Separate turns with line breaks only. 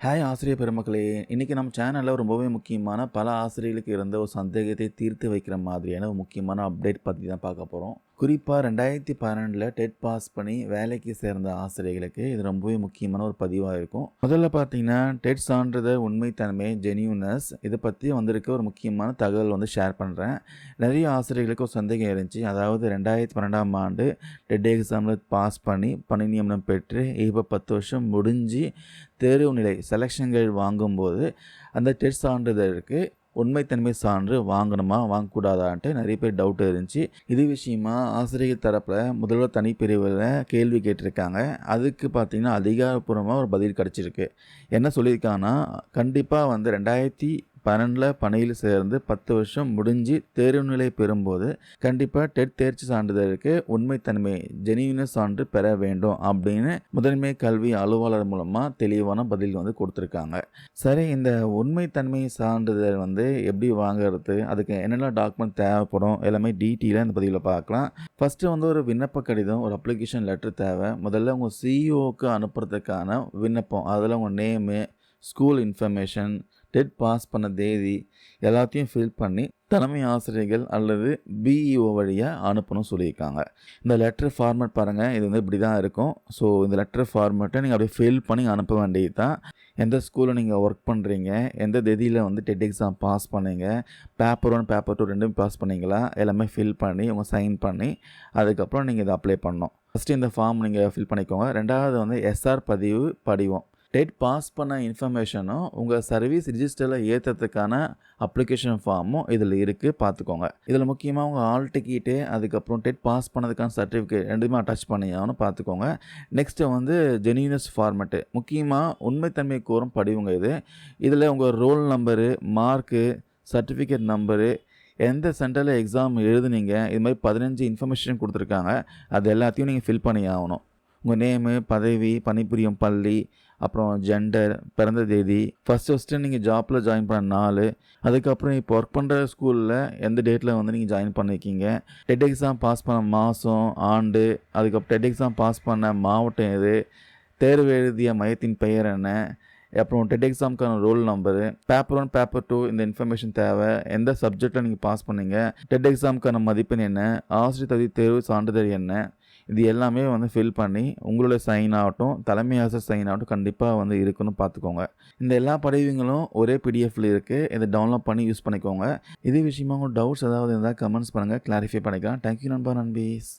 Hi ஆசிரியர் பெருமக்களே. இன்றைக்கி நம்ம சேனலில் ரொம்பவே முக்கியமான பல ஆசிரியர்களுக்கு இருந்த ஒரு சந்தேகத்தை தீர்த்து வைக்கிற மாதிரியான ஒரு முக்கியமான அப்டேட் பற்றி தான் பார்க்க போகிறோம் குறிப்பாக ரெண்டாயிரத்தி பன்னெண்டில் டெட் பாஸ் பண்ணி வேலைக்கு சேர்ந்த ஆசிரியர்களுக்கு இது ரொம்பவே முக்கியமான ஒரு பதிவாக இருக்கும். முதல்ல பார்த்தீங்கன்னா டெட் சான்றிதழ் உண்மைத்தன்மை ஜெனியூனஸ் இதை பற்றி வந்திருக்க ஒரு முக்கியமான தகவல் வந்து ஷேர் பண்ணுறேன் நிறைய ஆசிரியர்களுக்கு ஒரு சந்தேகம் இருந்துச்சு. அதாவது ரெண்டாயிரத்தி பன்னெண்டாம் ஆண்டு டெட் எக்ஸாமில் பாஸ் பண்ணி பணி நியமனம் பெற்று இப்போ பத்து வருஷம் முடிஞ்சு தேர்வு நிலை செலெக்ஷன்கள் வாங்கும்போது அந்த டெட் சான்றிதழுக்கு உண்மைத்தன்மை சான்று வாங்கணுமா வாங்கக்கூடாதான்ட்டு நிறைய பேர் டவுட் இருந்துச்சு. இது விஷயமா ஆசிரியர் தரப்பில் முதல்வர் தனிப்பிரிவில் கேள்வி கேட்டிருக்காங்க. அதுக்கு பார்த்திங்கன்னா அதிகாரப்பூர்வமாக ஒரு பதில் கிடச்சிருக்கு. என்ன சொல்லியிருக்காங்கன்னா கண்டிப்பாக வந்து ரெண்டாயிரத்தி பன்னெண்டில் பணியில் சேர்ந்து பத்து வருஷம் முடிஞ்சு தேர்வு நிலை பெறும்போது கண்டிப்பாக டெட் தேர்ச்சி சான்றிதழுக்கு உண்மைத்தன்மை ஜெனியூனஸ் சான்று பெற வேண்டும் அப்படின்னு முதன்மை கல்வி அலுவலர் மூலமாக தெளிவான பதில் வந்து கொடுத்துருக்காங்க. சரி இந்த உண்மைத்தன்மை சான்றிதழ் வந்து எப்படி வாங்குறது அதுக்கு என்னென்ன டாக்குமெண்ட் தேவைப்படும் எல்லாமே டீட்டெயிலாக இந்த பதிவில் பார்க்கலாம். ஃபஸ்ட்டு வந்து ஒரு விண்ணப்ப கடிதம் ஒரு அப்ளிகேஷன் லெட்டர் தேவை. முதல்ல உங்கள் சிஇஓக்கு அனுப்புறதுக்கான விண்ணப்பம் அதில் உங்கள் name school information TET pass பண்ண தேதி எல்லாத்தையும் ஃபில் பண்ணி தலைமை ஆசிரியர்கள் அல்லது பிஇஓ வழியாக அனுப்பணும் சொல்லியிருக்காங்க. இந்த லெட்டர் ஃபார்மேட் பாருங்கள் இது வந்து இப்படி தான் இருக்கும். ஸோ இந்த லெட்டர் ஃபார்மேட்டை நீங்கள் அப்படியே ஃபில் பண்ணி அனுப்ப வேண்டியது தான் எந்த ஸ்கூலில் நீங்கள் ஒர்க் பண்ணுறீங்க எந்த தேதியில் வந்து டெட் எக்ஸாம் பாஸ் பண்ணீங்க பேப்பர் ஒன் பேப்பர் டூ ரெண்டும் பாஸ் பண்ணீங்களா எல்லாமே ஃபில் பண்ணி உங்கள் சைன் பண்ணி அதுக்கப்புறம் நீங்கள் இதை அப்ளை பண்ணணும். ஃபஸ்ட்டு இந்த ஃபார்ம் நீங்கள் ஃபில் பண்ணிக்கோங்க. ரெண்டாவது வந்து எஸ்ஆர் பதிவு படிவம். டெட் பாஸ் பண்ண இன்ஃபர்மேஷனும் உங்கள் சர்வீஸ் ரிஜிஸ்டரில் ஏற்றுறதுக்கான அப்ளிகேஷன் ஃபார்மும் இதில் இருக்குது பார்த்துக்கோங்க இதில் முக்கியமாக உங்கள் ஆல் டிக்கெட்டு அதுக்கப்புறம் டெட் பாஸ் பண்ணதுக்கான சர்டிஃபிகேட் ரெண்டுமே அட்டாச் பண்ணியாகணும். பார்த்துக்கோங்க நெக்ஸ்ட்டு வந்து ஜெனியூனஸ் ஃபார்மெட்டு முக்கியமாக உண்மைத்தன்மை கூறும் படிவுங்க இது. இதில் உங்கள் roll number mark certificate number எந்த சென்டரில் எக்ஸாம் எழுதுனீங்க இது மாதிரி பதினஞ்சு இன்ஃபர்மேஷன் கொடுத்துருக்காங்க. அது எல்லாத்தையும் நீங்கள் ஃபில் பண்ணி ஆகணும் உங்கள் நேமு பதவி பணிபுரியும் பள்ளி அப்புறம் ஜெண்டர் பிறந்த தேதி. ஃபஸ்ட்டு ஃபஸ்ட்டு நீங்கள் ஜாப்பில் ஜாயின் பண்ண நாள். அதுக்கப்புறம் இப்போ ஒர்க் பண்ணுற ஸ்கூலில் எந்த டேட்டில் வந்து நீங்கள் ஜாயின் பண்ணியிருக்கீங்க டெட் எக்ஸாம் பாஸ் பண்ண மாதம் ஆண்டு அதுக்கப்புறம் டெட் எக்ஸாம் பாஸ் பண்ண மாவட்டம் எது? தேர்வு எழுதிய மையத்தின் பெயர் என்ன? அப்புறம் TET எக்ஸாமுக்கான roll number paper one paper two இந்த இன்ஃபர்மேஷன் தேவை. எந்த சப்ஜெக்டில் நீங்கள் பாஸ் பண்ணீங்க? டெட் எக்ஸாமுக்கான மதிப்பெண் என்ன? ஆசிரியர் தகுதி தேர்வு சான்றிதழ் என்ன? இது எல்லாமே வந்து ஃபில் பண்ணி உங்களோட சைன் ஆகட்டும் தலைமை ஆசிரியர் சைன் ஆகட்டும் கண்டிப்பாக வந்து இருக்குன்னு பார்த்துக்கோங்க இந்த எல்லா படிவங்களும் ஒரே பிடிஎஃப்ல இருக்குது இதை டவுன்லோட் பண்ணி யூஸ் பண்ணிக்கோங்க. இதே விஷயமா உங்கள் டவுட்ஸ் ஏதாவது இருந்தால் கமெண்ட்ஸ் பண்ணுங்கள் கிளாரிஃபை பண்ணிக்கலாம். தேங்க்யூ நண்பா நண்பீஸ்.